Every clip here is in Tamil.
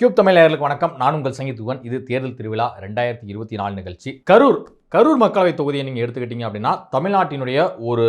கியூப் தமிழர்களுக்கு வணக்கம். நான் உங்கள் சங்கீத்துவன் இது தேர்தல் திருவிழா ரெண்டாயிரத்தி இருபத்தி நாலு நிகழ்ச்சி. கரூர் கரூர் மக்களவை தொகுதியை நீங்கள் எடுத்துக்கிட்டீங்க அப்படின்னா தமிழ்நாட்டினுடைய ஒரு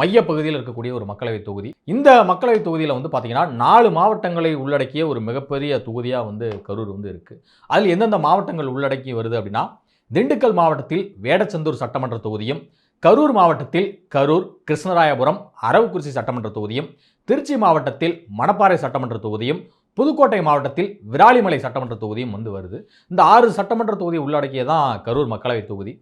மைய பகுதியில் இருக்கக்கூடிய ஒரு மக்களவை தொகுதி. இந்த மக்களவை தொகுதியில் வந்து பார்த்தீங்கன்னா நாலு மாவட்டங்களை உள்ளடக்கிய ஒரு மிகப்பெரிய தொகுதியாக வந்து கரூர் வந்து இருக்குது அதில் எந்தெந்த மாவட்டங்கள் உள்ளடக்கி வருது அப்படின்னா திண்டுக்கல் மாவட்டத்தில் வேடச்சந்தூர் சட்டமன்ற தொகுதியும் கரூர் மாவட்டத்தில் கரூர் கிருஷ்ணராயபுரம் அரவக்குறிச்சி சட்டமன்ற தொகுதியும் திருச்சி மாவட்டத்தில் மணப்பாறை சட்டமன்ற தொகுதியும் புதுக்கோட்டை மாவட்டத்தில் விராலிமலை சட்டமன்ற தொகுதியும் வந்து வருது. இந்த ஆறு சட்டமன்ற தொகுதி உள்ளடக்கியதான் கரூர் மக்களவைத் தொகுதி.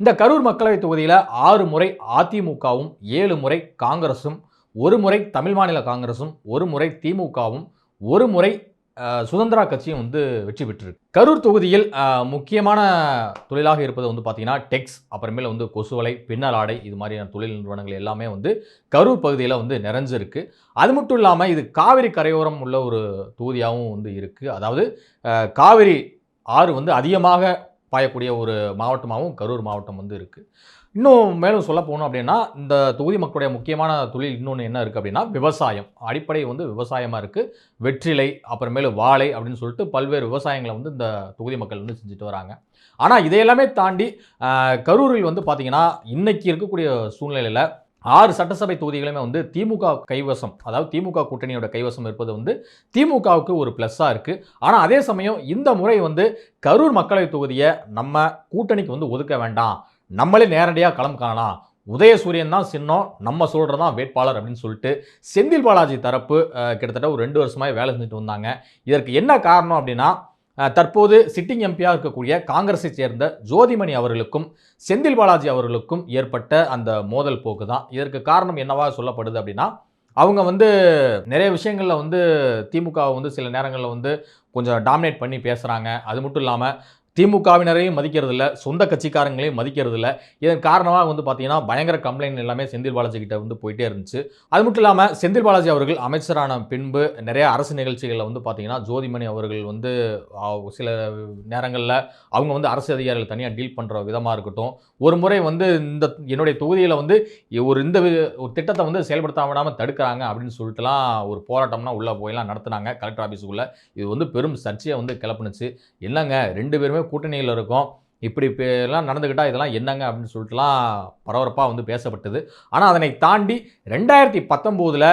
இந்த கரூர் மக்களவைத் தொகுதியில் ஆறு முறை அதிமுகவும் ஏழு முறை காங்கிரஸும் ஒரு முறை தமிழ் மாநில காங்கிரஸும் ஒரு முறை திமுகவும் ஒரு முறை சுதந்திரா கட்சியும் வந்து வெற்றி பெற்றிருக்கு. கரூர் தொகுதியில் முக்கியமான தொழிலாக இருப்பது வந்து பார்த்தீங்கன்னா டெக்ஸ் அப்புறமேல வந்து கொசுவலை பின்னல் ஆடை இது மாதிரியான தொழில் நிறுவனங்கள் எல்லாமே வந்து கரூர் பகுதியில் வந்து நிறைஞ்சிருக்கு. அது மட்டும் இல்லாமல் இது காவிரி கரையோரம் உள்ள ஒரு தொகுதியாகவும் வந்து இருக்குது அதாவது காவிரி ஆறு வந்து அதிகமாக பாயக்கூடிய ஒரு மாவட்டமாகவும் கரூர் மாவட்டம் வந்து இருக்குது இன்னும் மேலும் சொல்ல போகணும் அப்படின்னா இந்த தொகுதி மக்களுடைய முக்கியமான தொழில் இன்னொன்று என்ன இருக்குது அப்படின்னா விவசாயம். அடிப்படை வந்து விவசாயமாக இருக்குது வெற்றிலை அப்புறமேலு வாழை அப்படின்னு சொல்லிட்டு பல்வேறு விவசாயங்களை வந்து இந்த தொகுதி மக்கள் வந்து செஞ்சுட்டு வராங்க. ஆனால் இதையெல்லாமே தாண்டி கரூரில் வந்து பார்த்திங்கன்னா இன்னைக்கு இருக்கக்கூடிய சூழ்நிலையில் ஆறு சட்டசபை தொகுதிகளுமே வந்து திமுக கைவசம் அதாவது திமுக கூட்டணியோட கைவசம் இருப்பது வந்து திமுகவுக்கு ஒரு ப்ளஸ்ஸாக இருக்குது ஆனால் அதே சமயம் இந்த முறை வந்து கரூர் மக்களவை தொகுதியை நம்ம கூட்டணிக்கு வந்து ஒதுக்க வேண்டாம். நம்மளே நேரடியாக களம் காணலாம். உதயசூரியன் தான் சின்னம் நம்ம சொல்கிறது தான் வேட்பாளர் அப்படின்னு சொல்லிட்டு செந்தில் பாலாஜி தரப்பு கிட்டத்தட்ட ஒரு ரெண்டு வருஷமாக வேலை செஞ்சுட்டு வந்தாங்க. இதற்கு என்ன காரணம் அப்படின்னா தற்போது சிட்டிங் எம்பியாக இருக்கக்கூடிய காங்கிரஸை சேர்ந்த ஜோதிமணி அவர்களுக்கும் செந்தில் பாலாஜி அவர்களுக்கும் ஏற்பட்ட அந்த மோதல் போக்கு தான். இதற்கு காரணம் என்னவா சொல்லப்படுது அப்படின்னா அவங்க வந்து நிறைய விஷயங்களில் வந்து திமுகவை வந்து சில நேரங்களில் வந்து கொஞ்சம் டாமினேட் பண்ணி பேசுகிறாங்க அது மட்டும் இல்லாமல் திமுகவினரையும் மதிக்கிறதில்ல சொந்த கட்சிக்காரங்களையும் மதிக்கிறதில்ல. இதன் காரணமாக வந்து பார்த்தீங்கன்னா பயங்கர கம்ப்ளைண்ட் எல்லாமே செந்தில் பாலாஜி கிட்ட வந்து போயிட்டே இருந்துச்சு. அது மட்டும் இல்லாமல் செந்தில் பாலாஜி அவர்கள் அமைச்சரான பின்பு நிறைய அரசு நிகழ்ச்சிகளில் வந்து பார்த்தீங்கன்னா ஜோதிமணி அவர்கள் வந்து சில நேரங்களில் அவங்க வந்து அரசு அதிகாரிகள் தனியாக டீல் பண்ணுற விதமாக இருக்கட்டும். ஒரு முறை வந்து இந்த என்னுடைய தொகுதியில் வந்து ஒரு இந்த வி- ஒரு திட்டத்தை வந்து செயல்படுத்த விடாமல் தடுக்கிறாங்க அப்படின்னு சொல்லிட்டுலாம் ஒரு போராட்டம்னா உள்ளே போயெல்லாம் நடத்துனாங்க கலெக்டர் ஆஃபீஸுக்குள்ளே இது வந்து பெரும் சர்ச்சையை வந்து கிளப்புனுச்சு. என்னங்க ரெண்டு பேருமே கூட்டணியில் இருக்கும். இப்படி எல்லாம் நடந்துக்கிட்டால் இதெல்லாம் என்னங்க அப்படின்னு சொல்லிட்டுலாம் பரபரப்பாக வந்து பேசப்பட்டது. ஆனால் அதனை தாண்டி ரெண்டாயிரத்தி பத்தொம்போதில்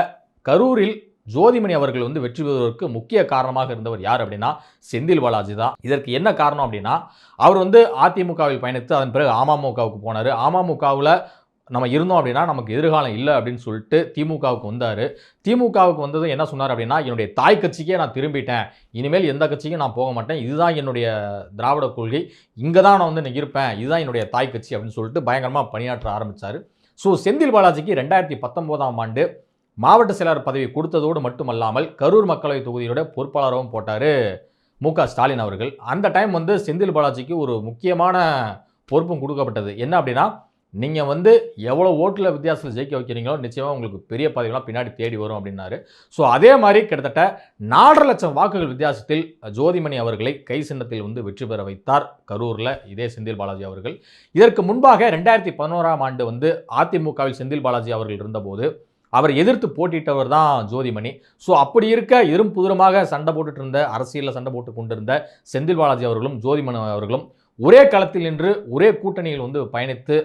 கரூரில் ஜோதிமணி அவர்கள் வந்து வெற்றி பெறுவதற்கு முக்கிய காரணமாக இருந்தவர் யார் அப்படின்னா செந்தில் பாலாஜி தான். இதற்கு என்ன காரணம் அப்படின்னா அவர் வந்து அதிமுகவில் பயணித்து அதன் பிறகு அமமுகவுக்கு போனார். அமமுகவில் நம்ம இருந்தோம் அப்படின்னா நமக்கு எதிர்காலம் இல்லை அப்படின்னு சொல்லிட்டு திமுகவுக்கு வந்தார். திமுகவுக்கு வந்ததும் என்ன சொன்னார் அப்படின்னா என்னுடைய தாய் கட்சிக்கே நான் திரும்பிட்டேன். இனிமேல் எந்த கட்சிக்கும் நான் போக மாட்டேன். இதுதான் என்னுடைய திராவிட கொள்கை. இங்கே தான் நான் வந்து நான் இருப்பேன் இதுதான் என்னுடைய தாய் கட்சி அப்படின்னு சொல்லிட்டு பயங்கரமாக பணியாற்ற ஆரம்பித்தார் ஸோ செந்தில் பாலாஜிக்கு ரெண்டாயிரத்தி பத்தொம்போதாம் ஆண்டு மாவட்ட செயலாளர் பதவி கொடுத்ததோடு மட்டுமல்லாமல் கரூர் மக்களவை தொகுதியோட பொறுப்பாளராகவும் போட்டார் மு. க. ஸ்டாலின் அவர்கள். அந்த டைம் வந்து செந்தில் பாலாஜிக்கு ஒரு முக்கியமான பொறுப்பும் கொடுக்கப்பட்டது. என்ன அப்படின்னா நீங்கள் வந்து எவ்வளோ ஓட்டில் வித்தியாசத்தில் ஜெயிக்க வைக்கிறீங்களோ நிச்சயமாக உங்களுக்கு பெரிய பதவிகளாக பின்னாடி தேடி வரும் அப்படின்னாரு. ஸோ அதே மாதிரி கிட்டத்தட்ட நாலரை லட்சம் வாக்குகள் வித்தியாசத்தில் ஜோதிமணி அவர்களை கை சின்னத்தில் வந்து வெற்றி பெற வைத்தார் கரூரில் இதே செந்தில் பாலாஜி அவர்கள். இதற்கு முன்பாக ரெண்டாயிரத்தி பதினோராம் ஆண்டு வந்து அதிமுகவில் செந்தில் பாலாஜி அவர்கள் இருந்தபோது அவர் எதிர்த்து போட்டியிட்டவர் தான் ஜோதிமணி. ஸோ அப்படி இருக்க எறும் புதிரமாக சண்டை போட்டுட்டு இருந்த அரசியலில் சண்டை போட்டு கொண்டிருந்த செந்தில் பாலாஜி அவர்களும் ஜோதிமணி அவர்களும் ஒரே களத்தில் நின்று ஒரே கூட்டணியில் வந்து பயணித்து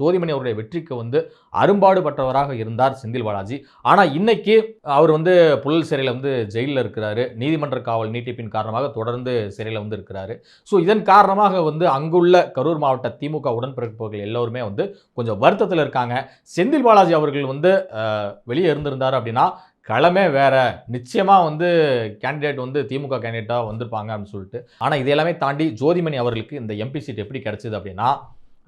ஜோதிமணி அவருடைய வெற்றிக்கு வந்து அரும்பாடுபட்டவராக இருந்தார் செந்தில் பாலாஜி. ஆனால் இன்னைக்கு அவர் வந்து புழல் சிறையில் வந்து ஜெயிலில் இருக்கிறாரு. நீதிமன்ற காவல் நீட்டிப்பின் காரணமாக தொடர்ந்து சிறையில் வந்து இருக்கிறாரு. ஸோ இதன் காரணமாக வந்து அங்குள்ள கரூர் மாவட்ட திமுக உடன்பிறப்புகள் எல்லோருமே வந்து கொஞ்சம் வருத்தத்தில் இருக்காங்க. செந்தில் பாலாஜி அவர்கள் வந்து வெளியே இருந்திருந்தார் அப்படின்னா களமே வேறு. நிச்சயமாக வந்து கேண்டிடேட் வந்து திமுக கேண்டிடேட்டாக வந்திருப்பாங்க அப்படின்னு சொல்லிட்டு. ஆனால் எல்லாமே தாண்டி ஜோதிமணி அவர்களுக்கு இந்த எம்பி சீட் எப்படி கிடச்சிது அப்படின்னா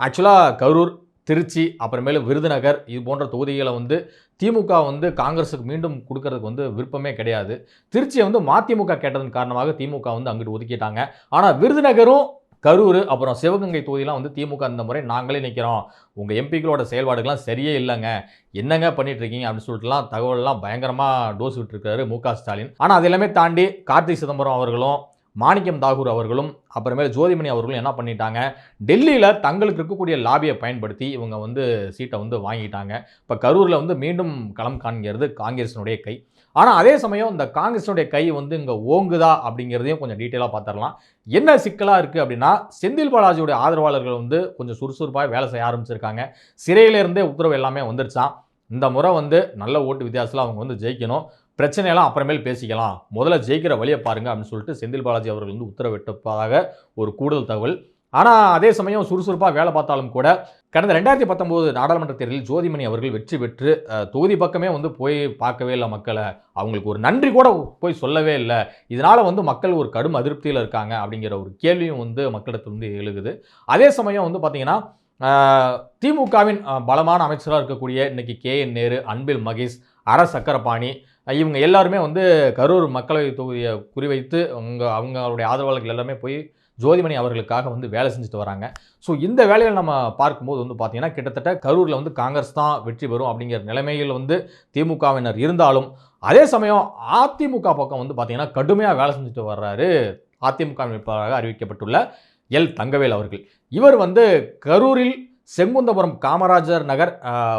ஆக்சுவலாக கரூர் திருச்சி அப்புறமேலு விருதுநகர் இது போன்ற தொகுதிகளை வந்து திமுக வந்து காங்கிரஸுக்கு மீண்டும் கொடுக்கறதுக்கு வந்து விருப்பமே கிடையாது. திருச்சியை வந்து மதிமுக கேட்டதன் காரணமாக திமுக வந்து அங்கிட்டு ஒதுக்கிட்டாங்க. ஆனால் விருதுநகரும் கரூர் அப்புறம் சிவகங்கை தொகுதியெலாம் வந்து திமுக அந்த முறை நாங்களே நிற்கிறோம் உங்கள் எம்பிக்களோட செயல்பாடுகள்லாம் சரியே இல்லைங்க. என்னங்க பண்ணிட்டு இருக்கீங்க? அப்படின்னு சொல்லிட்டுலாம் தகவல்லாம் பயங்கரமாக டோஸ் விட்டுருக்காரு மு க ஸ்டாலின். ஆனால் அது எல்லாமே தாண்டி கார்த்திக் சிதம்பரம் அவர்களும் மாணிக்கம் தாகூர் அவர்களும் அப்புறமேல ஜோதிமணி அவர்களும் என்ன பண்ணிட்டாங்க? டெல்லியில் தங்களுக்கு இருக்கக்கூடிய லாபியை பயன்படுத்தி இவங்க வந்து சீட்டை வந்து வாங்கிட்டாங்க. இப்போ கரூரில் வந்து மீண்டும் களம் காண்கிறது காங்கிரஸினுடைய கை. ஆனால் அதே சமயம் இந்த காங்கிரஸினுடைய கை வந்து இங்கே ஓங்குதா அப்படிங்கிறதையும் கொஞ்சம் டீட்டெயிலாக பார்த்துடலாம் என்ன சிக்கலாக இருக்குது அப்படின்னா செந்தில் பாலாஜியுடைய ஆதரவாளர்கள் வந்து கொஞ்சம் சுறுசுறுப்பாக வேலை செய்ய ஆரம்பிச்சிருக்காங்க. சிறையிலேருந்தே உத்தரவு எல்லாமே வந்துருச்சான் இந்த முறை வந்து நல்ல ஓட்டு வித்தியாசத்தில் அவங்க வந்து ஜெயிக்கணும். பிரச்சனையெல்லாம் அப்புறமேல் பேசிக்கலாம். முதல்ல ஜெயிக்கிற வழியை பாருங்கள் அப்படின்னு சொல்லிட்டு செந்தில் பாலாஜி அவர்கள் வந்து உத்தரவிட்டதாக ஒரு கூடுதல் தகவல். ஆனால் அதே சமயம் சுறுசுறுப்பாக வேலை பார்த்தாலும் கூட கடந்த ரெண்டாயிரத்தி பத்தொம்போது நாடாளுமன்ற தேர்தலில் ஜோதிமணி அவர்கள் வெற்றி பெற்று தொகுதி பக்கமே வந்து போய் பார்க்கவே இல்லை மக்களை. அவங்களுக்கு ஒரு நன்றி கூட போய் சொல்லவே இல்லை. இதனால் வந்து மக்கள் ஒரு கடும் அதிருப்தியில் இருக்காங்க அப்படிங்கிற ஒரு கேள்வியும் வந்து மக்களிடத்துல வந்து எழுகுது. அதே சமயம் வந்து பார்த்திங்கன்னா திமுகவின் பலமான அமைச்சராக இருக்கக்கூடிய இன்னைக்கு K N Nehru Anbil Mahesh R Sakkarapani இவங்க எல்லாருமே வந்து கரூர் மக்களவை தொகுதியை குறிவைத்து அவங்க அவங்களுடைய ஆதரவாளர்கள் எல்லாமே போய் ஜோதிமணி அவர்களுக்காக வந்து வேலை செஞ்சுட்டு வராங்க. ஸோ இந்த வேலையில் நம்ம பார்க்கும்போது வந்து பார்த்திங்கன்னா கிட்டத்தட்ட கரூரில் வந்து காங்கிரஸ் தான் வெற்றி பெறும் அப்படிங்கிற நிலைமையில் வந்து திமுகவினர் இருந்தாலும் அதே சமயம் அதிமுக பக்கம் வந்து பார்த்திங்கன்னா கடுமையாக வேலை செஞ்சுட்டு வர்றாரு அதிமுக வேட்பாளராக அறிவிக்கப்பட்டுள்ள எல். தங்கவேல் அவர்கள். இவர் வந்து கரூரில் செங்குந்தபுரம் காமராஜர் நகர்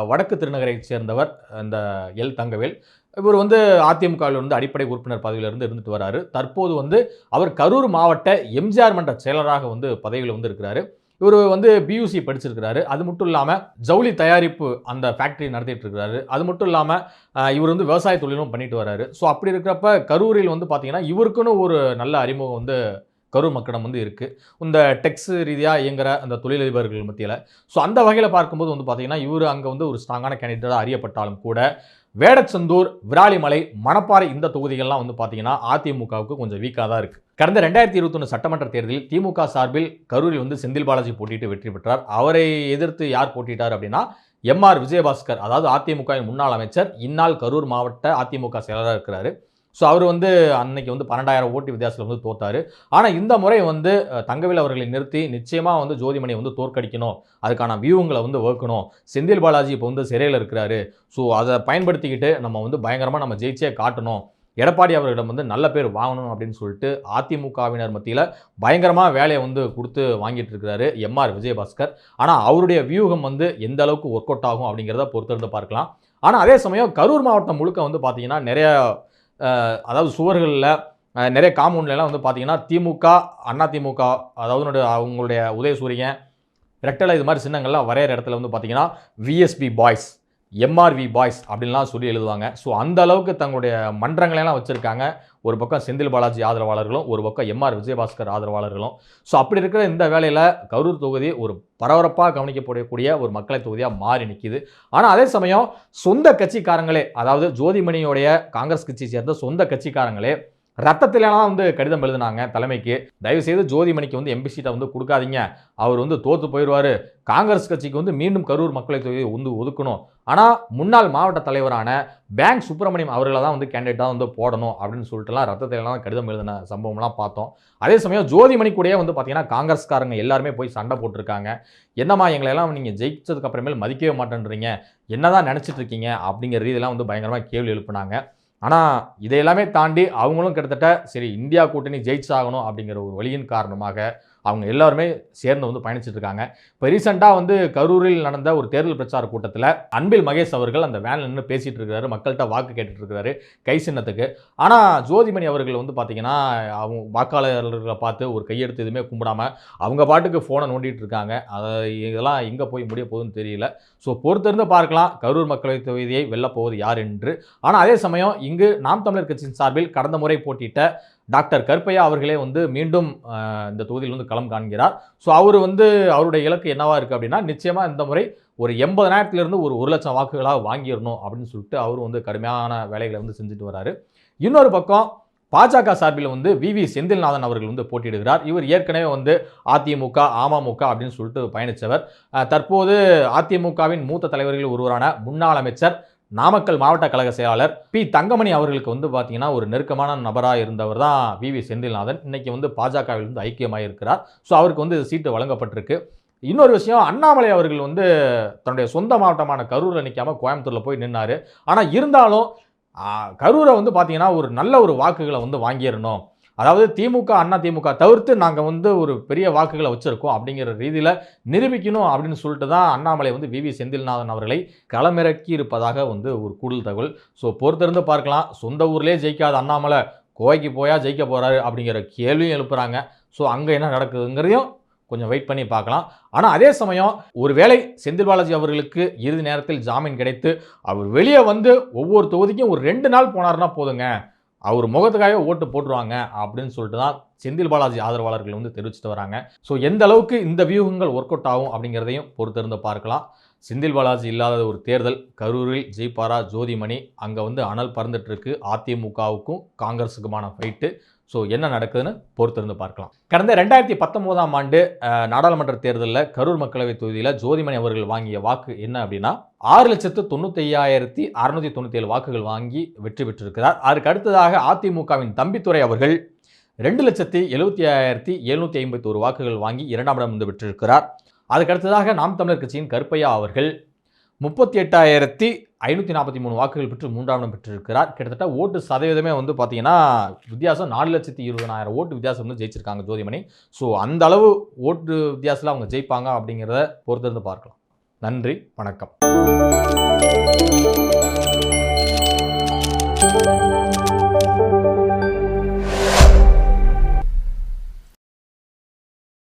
வடக்கு திருநகரைச் சேர்ந்தவர் இந்த எல். தங்கவேல். இவர் வந்து அதிமுகவில் வந்து அடிப்படை உறுப்பினர் பதவியிலிருந்து இருந்துட்டு வராரு. தற்போது வந்து அவர் கரூர் மாவட்ட எம்ஜிஆர் மன்ற செயலராக வந்து பதவியில் வந்து இருக்கிறாரு இவர் வந்து பியூசி படிச்சிருக்கிறாரு. அது மட்டும் இல்லாமல் ஜவுளி தயாரிப்பு அந்த ஃபேக்டரி நடத்திட்டு இருக்கிறாரு. அது மட்டும் இல்லாமல் இவர் வந்து விவசாய தொழிலும் பண்ணிட்டு வராரு. ஸோ அப்படி இருக்கிறப்ப கரூரில் வந்து பார்த்தீங்கன்னா இவருக்குன்னு ஒரு நல்ல அறிமுகம் வந்து கரூர் மக்களிடம் வந்து இருக்குது இந்த டெக்ஸ் ரீதியாக இயங்குற அந்த தொழிலதிபர்கள் மத்தியில். ஸோ அந்த வகையில் பார்க்கும்போது வந்து பார்த்தீங்கன்னா இவர் அங்கே வந்து ஒரு ஸ்ட்ராங்கான கேண்டிடேட்டாக அறியப்பட்டாலும் கூட வேடச்சந்தூர் விராலிமலை மணப்பாறை இந்த தொகுதிகள்லாம் வந்து பார்த்தீங்கன்னா அதிமுகவுக்கு கொஞ்சம் வீக்காக தான் இருக்குது கடந்த ரெண்டாயிரத்தி இருபத்தொன்று சட்டமன்ற தேர்தலில் திமுக சார்பில் கரூரில் வந்து செந்தில் பாலாஜி போட்டியிட்டு வெற்றி பெற்றார். அவரை எதிர்த்து யார் போட்டிட்டார் அப்படின்னா எம்ஆர் விஜயபாஸ்கர் அதாவது அதிமுகவின் முன்னாள் அமைச்சர் இந்நாள் கரூர் மாவட்ட அதிமுக செயலராக இருக்கிறாரு. ஸோ அவர் வந்து அன்னைக்கு வந்து பன்னெண்டாயிரம் ஓட்டு வித்தியாசத்தில் வந்து தோத்தார். ஆனால் இந்த முறை வந்து தங்கவேல் அவர்களை நிறுத்தி நிச்சயமாக வந்து ஜோதிமணியை வந்து தோற்கடிக்கணும். அதுக்கான வியூவங்களை வந்து வகுக்கணும். செந்தில் பாலாஜி இப்போ வந்து சிறையில் இருக்கிறாரு. ஸோ அதை பயன்படுத்திக்கிட்டு நம்ம வந்து பயங்கரமாக நம்ம ஜெயிச்சே காட்டணும். எடப்பாடி அவர்களிடம் வந்து நல்ல பேர் வாங்கணும் அப்படின்னு சொல்லிட்டு அதிமுகவினர் மத்தியில் பயங்கரமாக வேலையை வந்து கொடுத்து வாங்கிட்டு இருக்கிறாரு எம்ஆர் விஜயபாஸ்கர். ஆனால் அவருடைய வியூகம் வந்து எந்த அளவுக்கு ஒர்க் அவுட் ஆகும் அப்படிங்கிறத பொறுத்திருந்து பார்க்கலாம். ஆனால் அதே சமயம் கரூர் மாவட்டம் முழுக்க வந்து பார்த்தீங்கன்னா நிறைய அதாவது சுவர்களில் நிறைய காம்பவுண்ட்லாம் வந்து பார்த்தீங்கன்னா திமுக அண்ணா திமுக அதாவது அவங்களுடைய உதயசூரியன் ரெட்டலை இது மாதிரி சின்னங்கள்லாம் வரைகிற இடத்துல வந்து பார்த்தீங்கன்னா விஎஸ்பி பாய்ஸ் எம்ஆர்வி பாய்ஸ் அப்படின்லாம் சொல்லி எழுதுவாங்க. ஸோ அந்த அளவுக்கு தங்களுடைய மன்றங்களெல்லாம் வச்சுருக்காங்க. ஒரு பக்கம் செந்தில் பாலாஜி ஆதரவாளர்களும் ஒரு பக்கம் எம்ஆர் விஜயபாஸ்கர் ஆதரவாளர்களும். ஸோ அப்படி இருக்கிற இந்த வேலையில் கரூர் தொகுதி ஒரு பரபரப்பாக கவனிக்கப்படக்கூடிய ஒரு மக்களை தொகுதியாக மாறி நிற்கிது ஆனால் அதே சமயம் சொந்த கட்சிக்காரங்களே அதாவது ஜோதிமணியோடைய காங்கிரஸ் கட்சியை சேர்ந்த சொந்த கட்சிக்காரங்களே ரத்தத்திலலாம் வந்து கடிதம் எழுதினாங்க தலைமைக்கு. தயவுசெய்து ஜோதிமணிக்கு வந்து எம்பி சீட்டை வந்து கொடுக்காதீங்க. அவர் வந்து தோற்று போயிடுவார் காங்கிரஸ் கட்சிக்கு வந்து மீண்டும் கரூர் மக்களை தொகுதியை வந்து ஒதுக்கணும். ஆனால் முன்னாள் மாவட்ட தலைவரான பேங்க் சுப்பிரமணியம் அவர்களை தான் வந்து கேண்டிடேட்டாக வந்து போடணும் அப்படின்னு சொல்லிட்டுலாம் ரத்தத்திலாம் கடிதம் எழுதின சம்பவம்லாம் பார்த்தோம். அதே சமயம் ஜோதிமணி கூடயே வந்து பார்த்தீங்கன்னா காங்கிரஸ்காரங்க எல்லாருமே போய் சண்டை போட்டிருக்காங்க. என்னம்மா எங்களெல்லாம் நீங்கள் ஜெயிச்சதுக்கு அப்புறமேல் மதிக்கவே மாட்டேன்றீங்க. என்னதான் நினச்சிட்டு இருக்கீங்க அப்படிங்கிற ரீதியெல்லாம் வந்து பயங்கரமாக கேள்வி எழுப்புனாங்க. ஆனால் இதையெல்லாமே தாண்டி அவங்களும் கிட்டத்தட்ட சரி இந்தியா கூட்டணி ஜெயிச்சாகணும் அப்படிங்கிற ஒரு வழியின் காரணமாக அவங்க எல்லாருமே சேர்ந்து வந்து பயணிச்சுட்டு இருக்காங்க. இப்போ ரீசெண்டாக வந்து கரூரில் நடந்த ஒரு தேர்தல் பிரச்சார கூட்டத்தில் அன்பில் மகேஷ் அவர்கள் அந்த வேனில் நின்று பேசிகிட்டு இருக்காரு மக்கள்கிட்ட வாக்கு கேட்டுட்டு இருக்காரு கை சின்னத்துக்கு. ஆனால் ஜோதிமணி அவர்கள் வந்து பார்த்தீங்கன்னா அவங்க வாக்காளர்களை பார்த்து ஒரு கையெடுத்து எதுவுமே கும்பிடாம அவங்க பாட்டுக்கு ஃபோனை நோண்டிகிட்டு இருக்காங்க. அதை இதெல்லாம் எங்கே போய் முடிய போகுதுன்னு தெரியல. ஸோ பொறுத்திருந்து பார்க்கலாம் கரூர் மக்களவை தொகுதியை வெல்லப்போவது யார் என்று. ஆனால் அதே சமயம் இங்கு நாம் தமிழர் கட்சியின் சார்பில் கடந்த முறை போட்டியிட்ட டாக்டர் கருப்பையா அவர்களே வந்து மீண்டும் இந்த தொகுதியில் வந்து களம் காண்கிறார். ஸோ அவர் வந்து அவருடைய இலக்கு என்னவாக இருக்குது அப்படின்னா நிச்சயமாக இந்த முறை ஒரு எண்பதனாயிரத்துலேருந்து ஒரு ஒரு லட்சம் வாக்குகளாக வாங்கிடணும் அப்படின்னு சொல்லிட்டு அவரும் வந்து கடுமையான வேலைகளை வந்து செஞ்சுட்டு வராரு. இன்னொரு பக்கம் பாஜக சார்பில் வந்து வி. வி. செந்தில்நாதன் அவர்கள் வந்து போட்டியிடுகிறார். இவர் ஏற்கனவே வந்து அதிமுக அமமுக அப்படின்னு சொல்லிட்டு பயணித்தவர் தற்போது அதிமுகவின் மூத்த தலைவர்களில் ஒருவரான முன்னாள் அமைச்சர் நாமக்கல் மாவட்ட கழக செயலாளர் பி. தங்கமணி அவர்களுக்கு வந்து பார்த்தீங்கன்னா ஒரு நெருக்கமான நபராக இருந்தவர் தான் வி. வி. செந்தில்நாதன். இன்னைக்கு வந்து பாஜகவில் வந்து ஐக்கியமாக இருக்கிறார் ஸோ அவருக்கு வந்து சீட்டு வழங்கப்பட்டிருக்கு. இன்னொரு விஷயம் அண்ணாமலை அவர்கள் வந்து தன்னுடைய சொந்த மாவட்டமான கரூரில் நிற்காம கோயம்புத்தூரில் போய் நின்னார். ஆனால் இருந்தாலும் கரூரை வந்து பார்த்தீங்கன்னா ஒரு நல்ல ஒரு வாக்குகளை வந்து வாங்கிடணும். அதாவது திமுக அண்ணா திமுக தவிர்த்து நாங்கள் வந்து ஒரு பெரிய வாக்குகளை வச்சுருக்கோம் அப்படிங்கிற ரீதியில் நிரூபிக்கணும் அப்படின்னு சொல்லிட்டு தான் அண்ணாமலை வந்து வி. வி. செந்தில்நாதன் அவர்களை களமிறக்கி இருப்பதாக வந்து ஒரு கூடுதல் தகவல். ஸோ பொறுத்திருந்து பார்க்கலாம். சொந்த ஊர்லேயே ஜெயிக்காத அண்ணாமலை கோவைக்கு போயா ஜெயிக்க போகிறாரு அப்படிங்கிற கேள்வியும் எழுப்புறாங்க. ஸோ அங்கே என்ன நடக்குதுங்கிறதையும் கொஞ்சம் வெயிட் பண்ணி பார்க்கலாம். ஆனால் அதே சமயம் ஒருவேளை செந்தில் பாலாஜி அவர்களுக்கு இறுதி நேரத்தில் ஜாமீன் கிடைத்து அவர் வெளியே வந்து ஒவ்வொரு தொகுதிக்கும் ஒரு ரெண்டு நாள் போனாருன்னா போதுங்க. அவர் முகத்துக்காக ஓட்டு போட்டுருவாங்க அப்படின்னு சொல்லிட்டு தான் செந்தில் பாலாஜி ஆதரவாளர்கள் வந்து தெரிவிச்சுட்டு வராங்க. ஸோ எந்த அளவுக்கு இந்த வியூகங்கள் ஒர்க் அவுட் ஆகும் அப்படிங்கிறதையும் பொறுத்திருந்து பார்க்கலாம். செந்தில் பாலாஜி இல்லாத ஒரு தேர்தல் கரூரில் ஜெய்பாரா ஜோதிமணி அங்கே வந்து அனல் பறந்துட்டு இருக்கு. அதிமுகவுக்கும் காங்கிரஸுக்குமான ஃபைட்டு ஸோ என்ன நடக்குதுன்னு பொறுத்திருந்து பார்க்கலாம். கடந்த ரெண்டாயிரத்தி பத்தொம்போதாம் ஆண்டு நாடாளுமன்ற தேர்தலில் கரூர் மக்களவை தொகுதியில் ஜோதிமணி அவர்கள் வாங்கிய வாக்கு என்ன அப்படின்னா ஆறு லட்சத்து தொண்ணூற்றி ஐயாயிரத்தி அறுநூத்தி தொண்ணூற்றி ஏழு வாக்குகள் வாங்கி வெற்றி பெற்றிருக்கிறார். அதற்கு அடுத்ததாக அதிமுகவின் தம்பித்துறை அவர்கள் ரெண்டு லட்சத்தி எழுபத்தி ஐயாயிரத்தி எழுநூற்றி ஐம்பத்தி ஒரு வாக்குகள் வாங்கி இரண்டாம் இடம் வந்து பெற்றிருக்கிறார். அதுக்கடுத்ததாக நாம் தமிழர் கட்சியின் கருப்பையா அவர்கள் முப்பத்தி எட்டாயிரத்தி ஐநூற்றி நாற்பத்தி மூணு வாக்குகள் பெற்று மூன்றாம் இடம் பெற்றிருக்கிறார். கிட்டத்தட்ட ஓட்டு சதவீதமே வந்து பார்த்தீங்கன்னா வித்தியாசம் நாலு லட்சத்தி இருபதாயிரம் ஓட்டு வித்தியாசம் வந்து ஜெயிச்சிருக்காங்க ஜோதிமணி. ஸோ அந்த அளவு ஓட்டு வித்தியாசத்தில் அவங்க ஜெயிப்பாங்க அப்படிங்கிறத பொறுத்திருந்து பார்க்கலாம். நன்றி வணக்கம்.